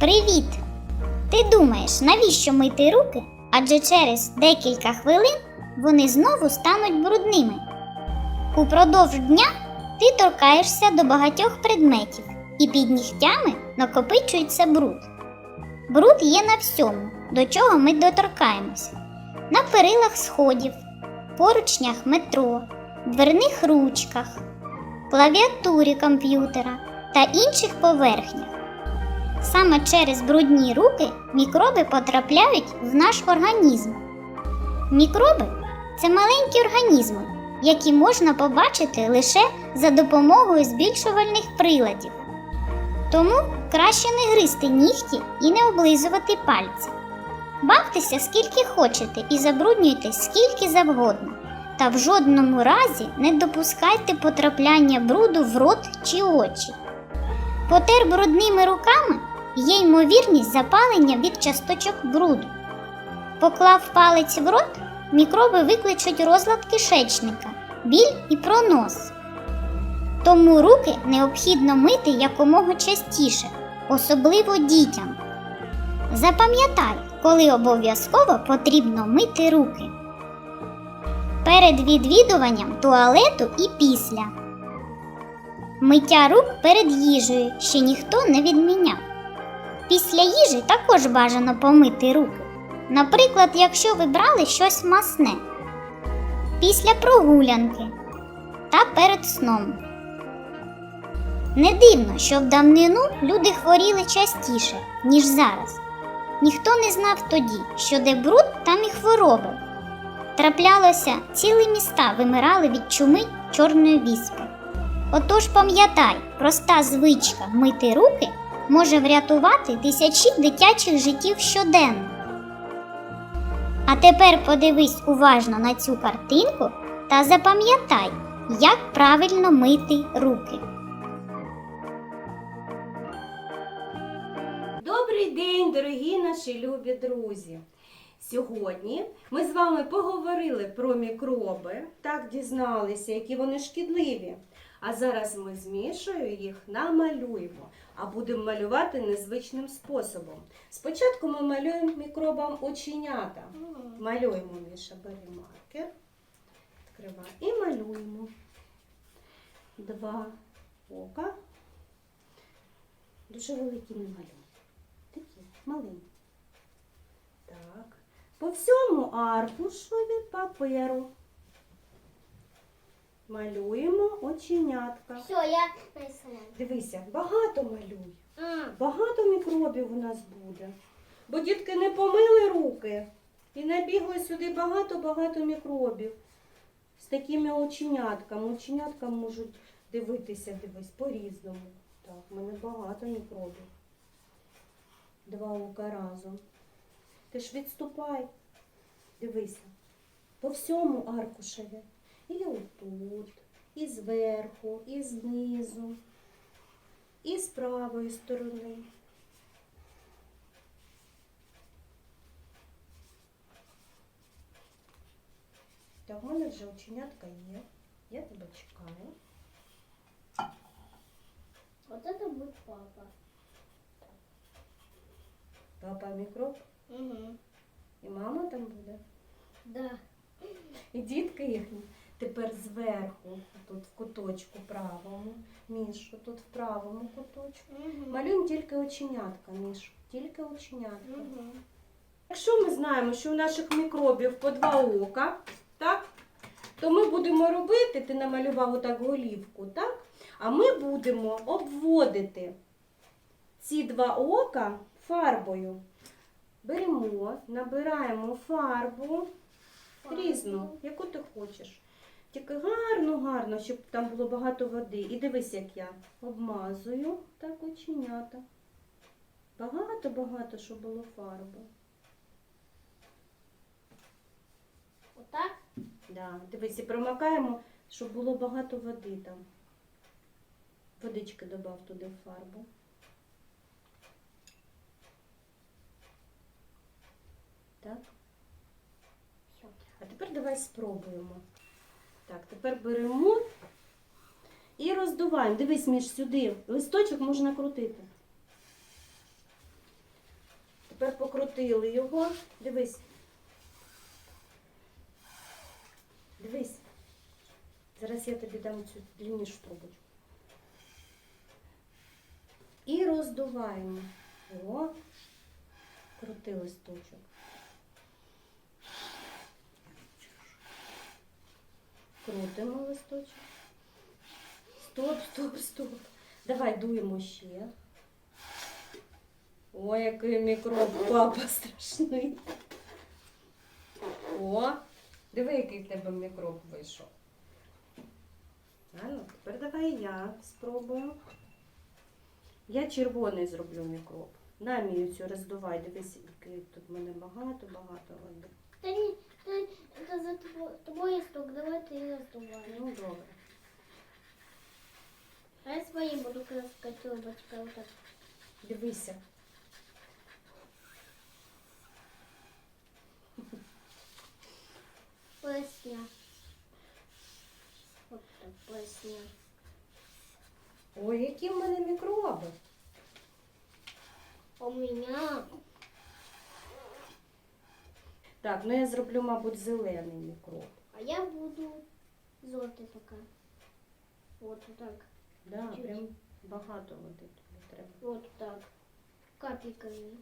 Привіт! Ти думаєш, навіщо мити руки? Адже через декілька хвилин вони знову стануть брудними. Упродовж дня ти торкаєшся до багатьох предметів, і під нігтями накопичується бруд. Бруд є на всьому, до чого ми доторкаємося: на перилах сходів, поручнях метро, дверних ручках, клавіатурі комп'ютера та інших поверхнях. Саме через брудні руки мікроби потрапляють в наш організм. Мікроби це маленькі організми, які можна побачити лише за допомогою збільшувальних приладів. Тому краще не гризти нігті і не облизувати пальці. Бавтеся скільки хочете і забруднюйте скільки завгодно. Та в жодному разі не допускайте потрапляння бруду в рот чи очі. Потер брудними руками є ймовірність запалення від часточок бруду. Поклав палець в рот, мікроби викличуть розлад кишечника, біль і пронос. Тому руки необхідно мити якомога частіше, особливо дітям. Запам'ятай, коли обов'язково потрібно мити руки. Перед відвідуванням туалету і після. Миття рук перед їжею ще ніхто не відміняв. Після їжі також бажано помити руки. Наприклад, якщо ви брали щось масне, після прогулянки та перед сном. Не дивно, що в давнину люди хворіли частіше, ніж зараз. Ніхто не знав тоді, що де бруд, там і хвороби. Траплялося, цілі міста вимирали від чуми чорної віспи. Отож пам'ятай, проста звичка мити руки може врятувати тисячі дитячих життів щоденно. А тепер подивись уважно на цю картинку та запам'ятай, як правильно мити руки. Добрий день, дорогі наші любі друзі! Сьогодні ми з вами поговорили про мікроби, так дізналися, які вони шкідливі. А зараз ми змішою їх намалюємо, а будемо малювати незвичним способом. Спочатку ми малюємо мікробам оченята. Малюємо, Міша, бери маркер, відкривай і малюємо. Два ока. Дуже великі не малюємо. Такі маленькі. Так. По всьому аркушові паперу малюємо оченятка. Все, я нарисувала. Дивися, багато малюй. Багато мікробів у нас буде. Бо дітки не помили руки і набігло сюди багато-багато мікробів. З такими оченятками. Оченятка можуть дивитися, дивись, по-різному. Так, в мене багато мікробів. Два ока разом. Ти ж відступай. Дивися. По всьому аркушеві. І отут, і зверху, і знизу, і з правої сторони. Та в мене вже оченятка є. Я тебе чекаю. вот это будет папа. Папа мікроб Угу. і мама там буде. Да. І дітки їхні. Тепер зверху, тут в куточку правому, Міш, тут в правому куточку. Угу. Малюємо тільки оченятка, Міш, тільки оченятка. Угу. Якщо ми знаємо, що у наших мікробів по два ока, так, то ми будемо робити, ти намалював отак голівку, так? А ми будемо обводити ці два ока фарбою. Беремо, набираємо фарбу різну, яку ти хочеш. Тільки гарно, гарно, щоб там було багато води. І дивись, як я обмазую так оченята. Багато-багато, щоб було фарби. Вот так? Да. Дивись, і промакаємо, щоб було багато води там. Водички додав туди в фарбу. Так. А тепер давай спробуємо. Так, тепер беремо і роздуваємо. Дивись між сюди. Листочок можна крутити. Тепер покрутили його. Дивись. Дивись. Зараз я тобі дам цю длиннішу трубочку. І роздуваємо. О, крути листочок. Крутимо листочок. Стоп, стоп, стоп. Давай дуємо ще. Ой, який мікроб, папа страшний. О, диви, який в тебе мікроб вийшов. А ну, тепер давай я спробую. Я червоний зроблю мікроб. На мій цю роздувай, дивись, який тут в мене багато-багато води. Да, это за твой, твой стук, давай ты раздувай. Ну, добре. А я свои буду краскать трубочкой вот так. Дивися. Плесня. Вот так, плесня. Ой, які в мене мікроби. У меня Так, ну я зроблю, мабуть, зелений мікроб. А я буду золотый пока. Вот так. Да, Чуть. прям багато води тобі треба. Вот так. Капельками.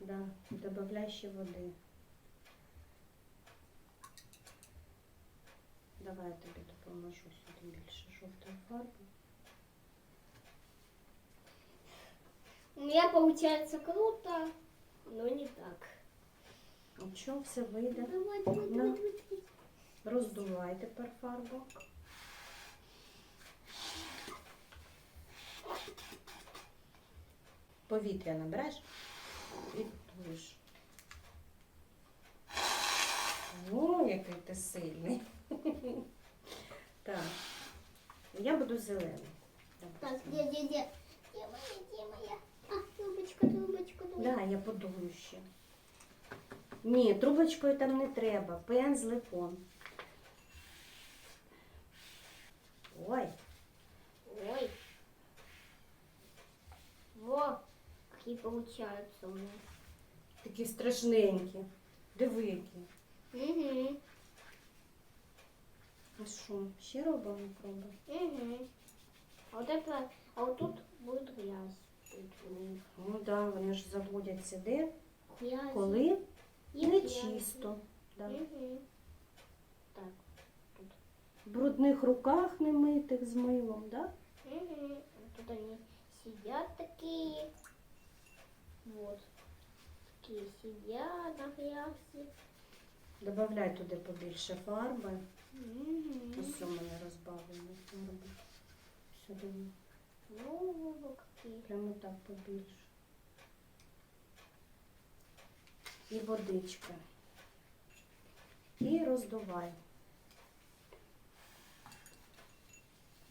Да, добавляй ще води. Давай я тобі допоможу сюди більше жовтої фарби. У меня получается круто, но не так. Нічого, все вийде. На. давай. Роздувай тепер фарбу. Повітря набереш і дуєш. О, який ти сильний. Так. Я буду зелений. Так, где, где, где? Где моя, где моя? А, трубочка, трубочка, трубочка. Да, я подумаю ще. Ні, трубочкою там не треба, пензликом. Ой, Ой. Во, какие получаются у нас. такі страшненькі. Диви які. Угу, А що, ще робимо проби? угу. А вот это, а вот тут будет грязь. Тут у них Ну так, да, вони ж заводяться де? Грязь. Коли И не чисто. Да. Так, тут. В брудних руках не митих з милом, да? Тут они сидят такие. Вот. Такие сидят на грязи. Добавляй туди побільше фарби. Мгм. Ось у мене розбавлені фарби. Сюди. Ну, какие. Прямо так побільше. І водичка. І роздувай.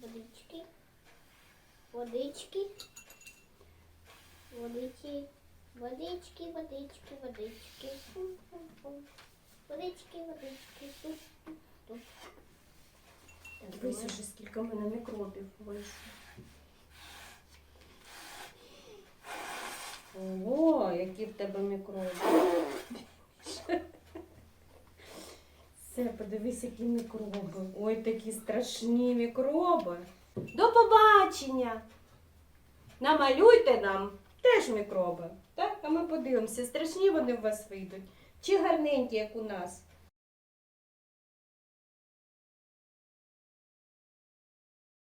Водички. Водички. Водички. Водички, водички, водички. Водички, водички. Дивись уже, скільки в мене мікробів вийшло. Ого, які в тебе мікроби. Все, подивись, які мікроби. Ой, такі страшні мікроби. До побачення! Намалюйте нам теж мікроби. Так? А ми подивимося, страшні вони у вас вийдуть. Чи гарненькі, як у нас.